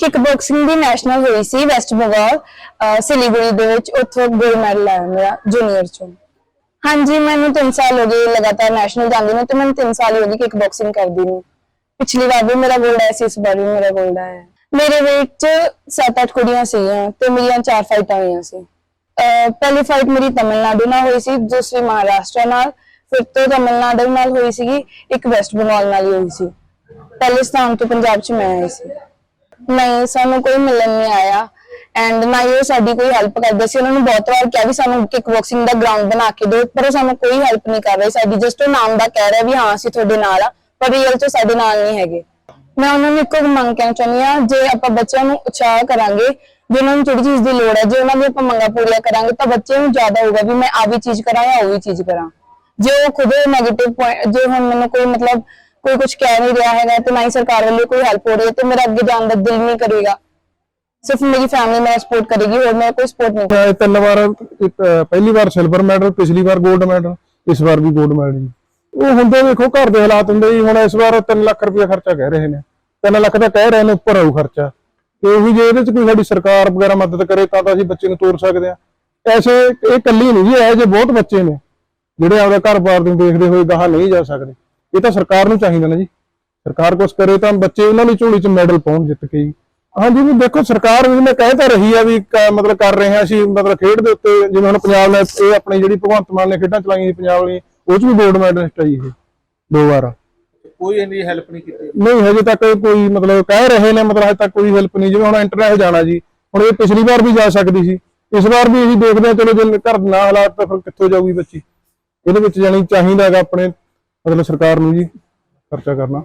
ਕਿਕ boxing ਦੀ national ਹੋਈ ਸੀ West Bengal Siliguri ਦੇ ਵਿੱਚ, ਉੱਥੋਂ ਗੋਲਡ ਮੈਡਲ ਆਇਆ ਮੇਰਾ ਜੂਨੀਅਰ ਚੋਂ। ਹਾਂਜੀ, ਮੈਨੂੰ 3 ਸਾਲ ਹੋ ਗਏ ਲਗਾਤਾਰ ਨੈਸ਼ਨਲ ਜਾਂਦੀ ਨੂੰ ਤੇ ਮੈਨੂੰ 3 ਸਾਲ ਹੀ ਹੋ ਗਏ ਕਿਕ ਬਾਕਸਿੰਗ ਕਰਦੀ ਨੂੰ। ਪਿਛਲੀ ਵਾਰ ਵੀ ਮੇਰਾ ਗੋਲਡ ਆਇਆ ਸੀ, ਇਸ ਵਾਰ ਵੀ ਮੇਰਾ ਗੋਲਡ ਆਇਆ ਮੇਰੇ weight 'ਚ 7-8 ਕੁੜੀਆਂ ਸੀਗੀਆਂ ਤੇ ਮੇਰੀਆਂ 4 ਫਾਈਟਾਂ ਹੋਈਆਂ ਸੀ। ਅਹ, ਪਹਿਲੀ ਫਾਈਟ ਮੇਰੀ ਤਮਿਲਨਾਡੂ ਨਾਲ ਹੋਈ ਸੀ, ਦੂਸਰੀ ਮਹਾਰਾਸ਼ਟਰ ਨਾਲ, ਫਿਰ ਤੋਂ ਤਮਿਲਨਾਡੂ ਨਾਲ ਹੋਈ ਸੀਗੀ, ਇੱਕ ਵੈਸਟ ਬੰਗਾਲ ਨਾਲ ਹੀ ਹੋਈ ਸੀ। ਪਹਿਲੇ ਸਥਾਨ ਤੋਂ ਪੰਜਾਬ 'ਚ ਮੈਂ ਆਈ ਸੀ। ਨਹੀਂ ਸਾਨੂੰ ਕੋਈ ਮਿਲਣ ਨਹੀਂ ਆਇਆ। ਐਂਡ ਨਾ ਹੀ ਉਹ ਸਾਡੀ ਕੋਈ ਹੈਲਪ ਕਰਦੇ ਸੀ। ਉਹਨਾਂ ਨੂੰ ਬਹੁਤ ਵਾਰ ਕਿਹਾ ਵੀ ਸਾਨੂੰ ਕਿਕ ਬਾਕਸਿੰਗ ਦਾ ਗਰਾਊਂਡ ਬਣਾ ਕੇ ਦਿਓ, ਪਰ ਉਹ ਸਾਨੂੰ ਕੋਈ ਹੈਲਪ ਨਹੀਂ ਕਰ ਰਹੇ। ਸਾਡੀ ਜਸਟ ਉਹ ਨਾਮ ਦਾ ਕਹਿ ਰਿਹਾ ਵੀ ਹਾਂ, ਅਸੀਂ ਤੁਹਾਡੇ ਨਾਲ ਆ, ਪਰ ਰੀਅਲ 'ਚ ਸਾਡੇ ਨਾਲ ਨਹੀਂ ਹੈਗੇ। ਮੈਂ ਉਹਨਾਂ ਨੂੰ ਇੱਕੋ ਮੰਗ ਕਹਿਣਾ ਚਾਹੁੰਦੀ ਆ ਜੇ ਆਪਾਂ ਬੱਚਿਆਂ ਨੂੰ ਉਤਸ਼ਾਹ ਕਰਾਂਗੇ, ਜੇ ਉਹਨਾਂ ਨੂੰ ਜਿਹੜੀ ਚੀਜ਼ ਦੀ ਲੋੜ ਹੈ, ਜੇ ਉਹਨਾਂ ਦੀ ਆਪਾਂ ਮੰਗਾਂ ਪੂਰੀਆਂ ਕਰਾਂਗੇ, ਤਾਂ ਬੱਚੇ ਨੂੰ ਜ਼ਿਆਦਾ ਹੋਊਗਾ ਵੀ ਮੈਂ ਆ ਵੀ ਚੀਜ਼ ਕਰਾਂ ਜਾਂ ਉਹ ਵੀ ਚੀਜ਼ ਕਰਾਂ। ਜੇ ਉਹ ਖੁਦ 네ਗੇਟਿਵ ਜੇ ਹੁਣ ਮੈਨੂੰ ਕੋਈ ਮਤਲਬ ਕੋਈ ਕੁਝ ਕਹਿ ਨਹੀਂ ਰਿਹਾ ਹੈਗਾ ਤੇ ਨਾ ਹੀ ਸਰਕਾਰ ਵੱਲੋਂ ਕੋਈ ਹੈਲਪ ਹੋ ਰਹੀ ਹੈ ਤੇ ਮੇਰਾ ਅੱਗੇ ਜਾਣ ਦਾ ਦਿਲ ਨਹੀਂ ਕਰੇਗਾ। ਸਿਰਫ ਮੇਰੀ ਫੈਮਿਲੀ ਮੇਰਾ ਸਪੋਰਟ ਕਰੇਗੀ ਹੋਰ ਮੇਰਾ ਕੋਈ ਸਪੋਰਟ ਨਹੀਂ ਮੈਂ ਤਿੰਨ ਵਾਰ ਇੱਕ, ਪਹਿਲੀ ਵਾਰ ਸਿਲਵਰ ਮੈਡਲ ਪਿਛਲੀ ਵਾਰ 골ਡ ਮੈਡਲ ਇਸ ਵਾਰ ਵੀ 골ਡ ਮੈਡਲ ਜੀ। ਉਹ ਹੁੰਦੇ ਵੇਖੋ ਘਰ ਦੇ ਹਾਲਾਤ ਹੁੰਦੇ ਜੀ ਹੁਣ ਇਸ ਵਾਰ 3 ਲੱਖ ਰੁਪਏ ਖਰਚਾ ਕਹਿ ਰਹੇ ਨੇ। 3 ਲੱਖ ਤਾਂ ਕਹਿ ਰਹੇ ਨੇ ਉੱਪਰ ਆਊ ਖਰਚਾ। ਤੇ ਉਹ ਜੇ ਇਹਦੇ ਚ ਕੋਈ ਸਾਡੀ ਸਰਕਾਰ ਵਗੈਰਾ ਮਦਦ ਕਰੇ ਤਾਂ ਤਾਂ ਅਸੀਂ ਬੱਚੇ ਨੂੰ ਤੋਰ ਸਕਦੇ ਆ ਐਸੇ ਇਹ ਇਕੱਲੀ ਨਹੀਂ ਜੀ ਇਹ ਜੇ ਬਹੁਤ ਬੱਚੇ ਨੇ ਜਿਹੜੇ ਆਪਦਾ ਘਰ-ਬਾਰ ਨੂੰ ਦੇਖਦੇ ਹੋਏ ਗਾਹਾਂ ਨਹੀਂ ਜਾ ਸਕਦੇ। ਇਹ ਤਾਂ ਸਰਕਾਰ ਨੂੰ ਚਾਹੀਦਾ ਨਾ ਜੀ। ਸਰਕਾਰ ਕੁਛ ਕਰੇ ਤਾਂ ਬੱਚੇ ਉਹਨਾਂ ਦੀ ਝੋਲੀ 'ਚ ਮੈਡਲ ਪਾਉਣ ਜਿੱਤ ਕੇ ਜੀ। ਹਾਂਜੀ ਵੀ ਦੇਖੋ ਸਰਕਾਰ ਵੀ ਮੈਂ ਕਹਿ ਤਾਂ ਰਹੀ ਆ ਵੀ ਮਤਲਬ ਕਰ ਰਹੇ ਆ ਅਸੀਂ ਮਤਲਬ ਖੇਡ ਦੇ ਉੱਤੇ ਜਿਵੇਂ ਹੁਣ ਪੰਜਾਬ ਨੇ ਇਹ ਆਪਣੀ ਜਿਹੜੀ ਭਗਵੰਤ ਮਾਨ ਨੇ ਖੇਡਾਂ ਚਲਾਈਆਂ ਸੀ ਪੰਜਾਬ ਲਈ ਉਹ 'ਚ ਵੀ ਗੋਲਡ ਮੈਡਲਿਸਟ ਆ ਜੀ ਇਹ ਦੋ ਵਾਰ। ਕੋਈ ਇੰਨੀ ਹੈਲਪ ਨਹੀਂ ਕੀਤੀ। ਨਹੀਂ ਹਜੇ ਤੱਕ ਕੋਈ ਮਤਲਬ ਕਹਿ ਰਹੇ ਨੇ ਮਤਲਬ ਹਜੇ ਤੱਕ ਕੋਈ ਹੈਲਪ ਨਹੀਂ। ਜਿਵੇਂ ਹੁਣ ਇੰਟਰਨੈਸ਼ਨਲ ਜਾਣਾ ਜੀ ਹੁਣ ਇਹ ਪਿਛਲੀ ਵਾਰ ਵੀ ਜਾ ਸਕਦੀ ਸੀ। ਇਸ ਵਾਰ ਵੀ ਅਸੀਂ ਦੇਖਦੇ ਹਾਂ ਚਲੋ ਜੇ ਘਰ ਦੇ ਨਾ ਹਾਲਾਤ ਤਾਂ ਫਿਰ ਕਿੱਥੋਂ ਜਾਊਗੀ ਬੱਚੀ। ਇਹਦੇ ਵਿੱਚ ਜਾਣੀ ਚਾਹੀਦਾ ਹੈਗਾ ਆਪਣੇ ਮਤਲਬ ਸਰਕਾਰ ਨੂੰ ਜੀ ਖਰਚਾ ਕਰਨਾ।